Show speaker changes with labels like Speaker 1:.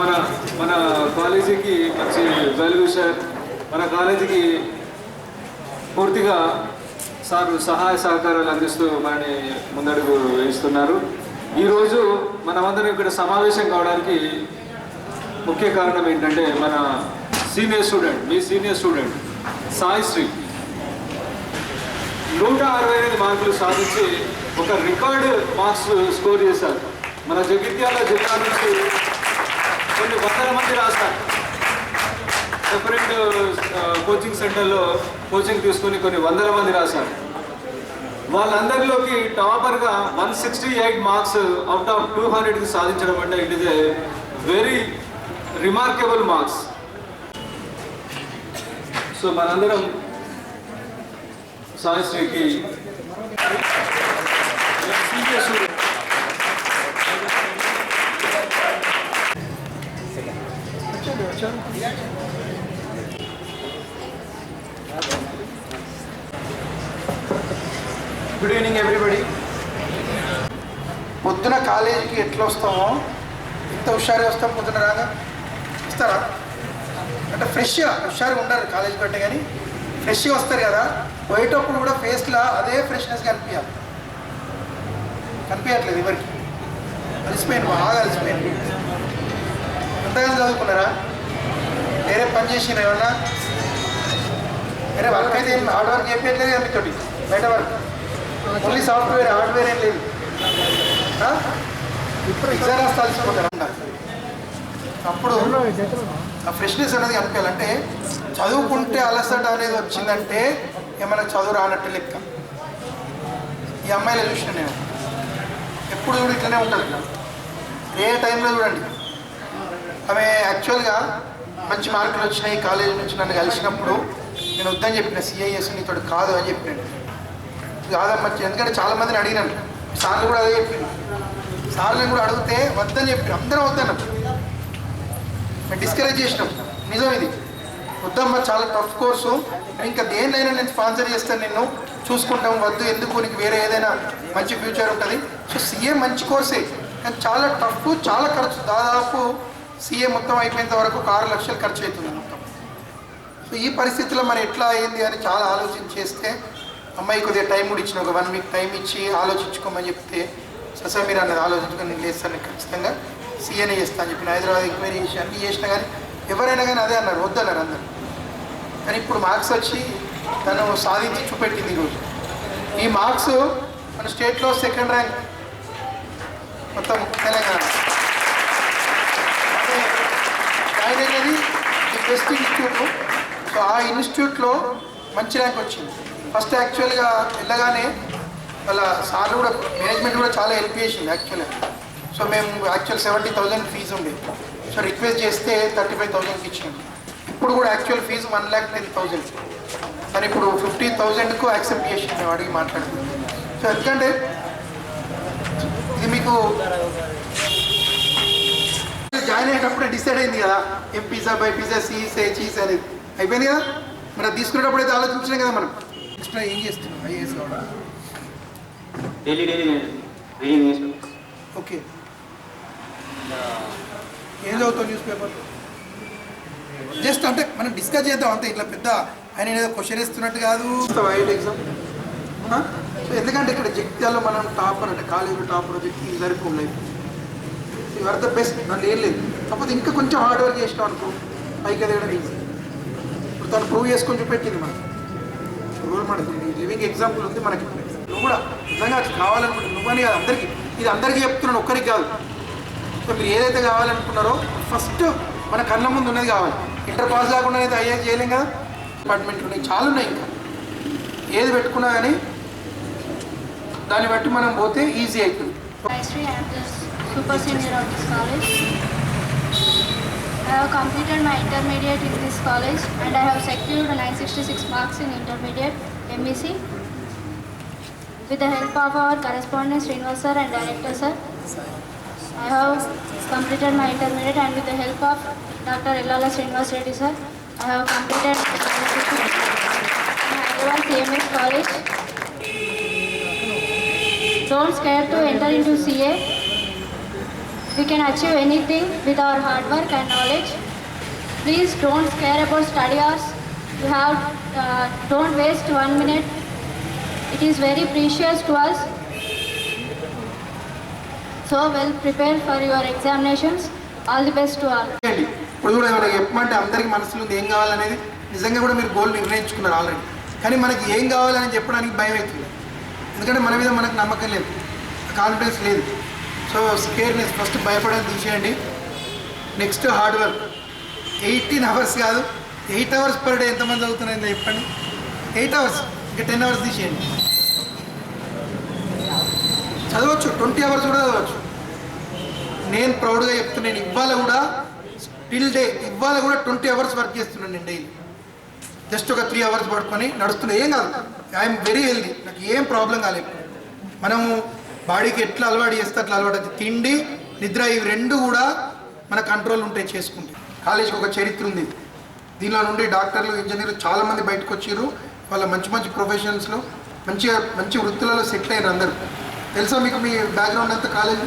Speaker 1: మన మన కాలేజీకి మంచి వెల్ మన కాలేజీకి పూర్తిగా సార్ సహాయ సహకారాలు అందిస్తూ మనని ముందడుగు వేస్తున్నారు. ఈరోజు మనమందరం ఇక్కడ సమావేశం కావడానికి ముఖ్య కారణం ఏంటంటే మన సీనియర్ స్టూడెంట్ మీ సీనియర్ స్టూడెంట్ సాయి శ్రీ. నూట అరవై ఎనిమిది మార్కులు సాధించి ఒక రికార్డు మార్క్స్ స్కోర్ చేశారు. మన జగిత్యాల జిల్లా నుంచి కొన్ని వందల మంది రాశారు సెపరేట్ కోచింగ్ సెంటర్లో కోచింగ్ తీసుకుని కొన్ని వందల మంది రాశారు వాళ్ళందరిలోకి టాపర్గా one sixty eight marks out of two హండ్రెడ్కి సాధించడం అంటే it is a very remarkable marks. So మనందరం సాయిశ్రీకి
Speaker 2: గుడ్ ఈవినింగ్ ఎవ్రీబడి పొద్దున కాలేజీకి ఎట్లా వస్తామో? ఇంత హుషారుగా వస్తాం పొద్దున రాగా. వస్తారా? అంటే ఫ్రెష్గా హుషారుగా ఉండరు కాలేజీకి పెట్టే కానీ. ఫ్రెష్గా వస్తారు కదా. పోయేటప్పుడు కూడా ఫేస్లో అదే ఫ్రెష్నెస్ కనిపించాలి కనిపించట్లేదు ఎవరికి. అలసిపోయింది బాగా అలసిపోయింది. ఎంతగానో చదువుకున్నారా? వేరే పని చేసిన ఏమన్నా? వేరే వర్క్ అయితే ఏం హార్డ్ వర్క్ చెప్పేది లేదు మీతోటి. బయట వర్క్ ఓన్లీ సాఫ్ట్వేర్ హార్డ్వేర్ ఏం లేదు. ఇప్పుడు ఎగ్జామ్ రాస్తే అప్పుడు ఆ ఫ్రెష్నెస్ అనేది కనిపించాలంటే చదువుకుంటే అలసట అనేది వచ్చిందంటే ఏమైనా చదువు రానట్టు లెక్క. ఈ అమ్మాయిలు చూసిన నేను? ఎప్పుడు చూడు ఇట్లనే ఉంటుంది ఏ టైంలో చూడండి. ఆమె యాక్చువల్గా మంచి మార్కులు వచ్చినాయి కాలేజీ నుంచి నన్ను కలిసినప్పుడు నేను వద్దని చెప్పిన సిఐఎస్ నీతో కాదు అని చెప్పాను కాదమ్మా ఎందుకంటే చాలా మందిని అడిగినాను. సార్లు కూడా అదే చెప్పాను సార్లను కూడా అడిగితే వద్దని చెప్పి అందరం వద్దన్నాం. మేము డిస్కరేజ్ చేసినాం. నిజం ఇది. వద్దమ్మా చాలా టఫ్ కోర్సు ఇంకా దేన్నైనా నేను స్పాన్సర్ చేస్తాను నిన్ను. చూసుకుంటాం వద్దు ఎందుకు? నీకు వేరే ఏదైనా మంచి ఫ్యూచర్ ఉంటుంది. సో సీఏ మంచి కోర్సే కానీ చాలా టఫ్ చాలా ఖర్చు. దాదాపు సీఏ మొత్తం అయిపోయేంత వరకు ఒక ఆరు లక్షలు ఖర్చు అవుతుంది మొత్తం. సో ఈ పరిస్థితిలో మరి ఎట్లా అయింది అని చాలా ఆలోచన చేస్తే అమ్మాయి కొద్దిగా టైం కూడా ఇచ్చిన ఒక వన్ వీక్ టైం ఇచ్చి ఆలోచించుకోమని చెప్తే ససా మీరు అన్నది ఆలోచించుకొని నేను చేస్తాను ఖచ్చితంగా. సీఎనే చేస్తాను చెప్పిన హైదరాబాద్ ఎంక్వైరీ చేసి అన్నీ చేసినా కానీ ఎవరైనా కానీ అదే అన్నారు వద్దన్నారు అందరు. కానీ ఇప్పుడు మార్క్స్ వచ్చి తను సాధించి చూపెట్టింది ఈరోజు ఈ మార్క్స్ మన స్టేట్లో సెకండ్ ర్యాంక్ మొత్తం తెలంగాణ అంటే ఆయన అనేది బెస్ట్ ఇన్స్టిట్యూట్ సో ఆ ఇన్స్టిట్యూట్లో మంచి ర్యాంక్ వచ్చింది. ఫస్ట్ యాక్చువల్గా వెళ్ళగానే వాళ్ళ సార్ కూడా మేనేజ్మెంట్ కూడా చాలా హెల్ప్ చేసింది యాక్చువల్గా. సో మేము యాక్చువల్ సెవెంటీ థౌజండ్ ఫీజు ఉంది సో రిక్వెస్ట్ చేస్తే థర్టీ ఫైవ్ థౌజండ్కి ఇచ్చాము. ఇప్పుడు కూడా actual fee one lakh nine thousand కానీ ఇప్పుడు ఫిఫ్టీ థౌజండ్కు యాక్సెప్ట్ చేసి మేము అడిగి మాట్లాడుతున్నాం. సో ఎందుకంటే ఇది మీకు జాయిన్ అయ్యేటప్పుడే డిసైడ్ అయింది కదా ఏం pizza by pizza sees a cheese అనేది. అయిపోయింది కదా? మరి అది తీసుకునేటప్పుడు అయితే ఆలోచించినాం కదా మనం. ఎక్స్ట్రా ఏం చేస్తున్నాం ఐఏఎస్ కావడం
Speaker 3: డైలీ డైలీ
Speaker 2: ఓకే. ఏం చదువుతావు న్యూస్ పేపర్ జస్ట్ అంటే మనం డిస్కస్ చేద్దాం అంతే ఇట్లా పెద్ద ఆయన ఏదో క్వశ్చన్ ఇస్తున్నట్టు కాదు. ఐఐటి ఎగ్జామ్ సో ఎందుకంటే ఇక్కడ జగిత్యాల్లో మనం టాపర్ అంటే కాలేజీలో topper సరిపోం life you are the best నన్ను ఏం లేదు. కాకపోతే ఇంకా కొంచెం హార్డ్ వర్క్ చేసినాం అనుకో. పైకి ఎదగడం ఈజీ ఇప్పుడు తను ప్రూవ్ చేసుకొని చూపెట్టింది మనకి. రోల్ మోడల్ లివింగ్ ఎగ్జాంపుల్ ఉంది మనకి. నువ్వు కూడా నిజంగా కావాలనుకుంటే నువ్వని కాదు అందరికీ. ఇది అందరికీ చెప్తున్నాను ఒక్కరికి కాదు. సో మీరు ఏదైతే కావాలనుకున్నారో ఫస్ట్ మన కళ్ళ ముందు ఉన్నది కావాలి. ఇంటర్ పాస్ కాకుండా అయితే అయ్యేది చేయలేం కదా. డిపార్ట్మెంట్ ఉన్నాయి చాలా ఉన్నాయి ఇంకా. ఏది పెట్టుకున్నా కానీ దాన్ని బట్టి మనం పోతే ఈజీ అవుతుంది.
Speaker 4: Super senior of this college. I have completed my intermediate in this college and I have secured 966 marks in intermediate MEC. With the help of our correspondent Srinivas sir and director sir, I have completed my intermediate and with the help of Dr. Illala Srinivas Reddy sir, I have completed my Hyderabad CMS college. Don't scare to enter into CA. We can achieve anything with our hard work and knowledge. Please don't care about study hours. You have, uh, don't waste one minute. It is very precious to so well prepare for your examinations all the best to
Speaker 2: all ఇప్పుడు కూడా ఎవరు చెప్పమంటే అందరికీ మనసులో ఏం కావాలనేది నిజంగా కూడా మీరు గోల్ నిర్ణయించుకున్నారు ఆల్రెడీ కానీ మనకి ఏం కావాలని చెప్పడానికి భయం అవుతుంది ఎందుకంటే మన మీద మనకు నమ్మకం లేదు కాన్ఫిడెన్స్ లేదు సో స్కేర్నెస్ ఫస్ట్ భయపడని తీసేయండి. Next hard work eighteen hours కాదు ఎయిట్ అవర్స్ పర్ డే ఎంతమంది అవుతున్నాయని చెప్పండి. ఎయిట్ అవర్స్ ఇంకా టెన్ అవర్స్ తీసేయండి. చదవచ్చు ట్వంటీ అవర్స్ కూడా చదవచ్చు. నేను ప్రౌడ్గా చెప్తున్నాను ఇవాళ కూడా టిల్ డే ఇవాళ కూడా ట్వంటీ అవర్స్ వర్క్ చేస్తున్నాను నేను డైలీ జస్ట్ ఒక త్రీ అవర్స్ పడుకొని నడుస్తున్నా ఏం కాదు. ఐఎమ్ వెరీ హెల్దీ నాకు ఏం ప్రాబ్లం కాలేదు. మనము బాడీకి ఎట్లా అలవాటు చేస్తే అట్లా అలవాటు అవుతుంది. తిండి నిద్ర ఇవి రెండు కూడా మన కంట్రోల్ ఉంటాయి చేసుకుంటే కాలేజీకి ఒక చరిత్ర ఉంది. దీనిలో నుండి డాక్టర్లు ఇంజనీర్లు చాలామంది బయటకు వచ్చారు వాళ్ళ మంచి మంచి ప్రొఫెషన్స్లో మంచిగా మంచి వృత్తులలో సెటిల్ అయ్యారు అందరూ. తెలుసా మీకు మీ బ్యాక్గ్రౌండ్ అంతా కాలేజ్?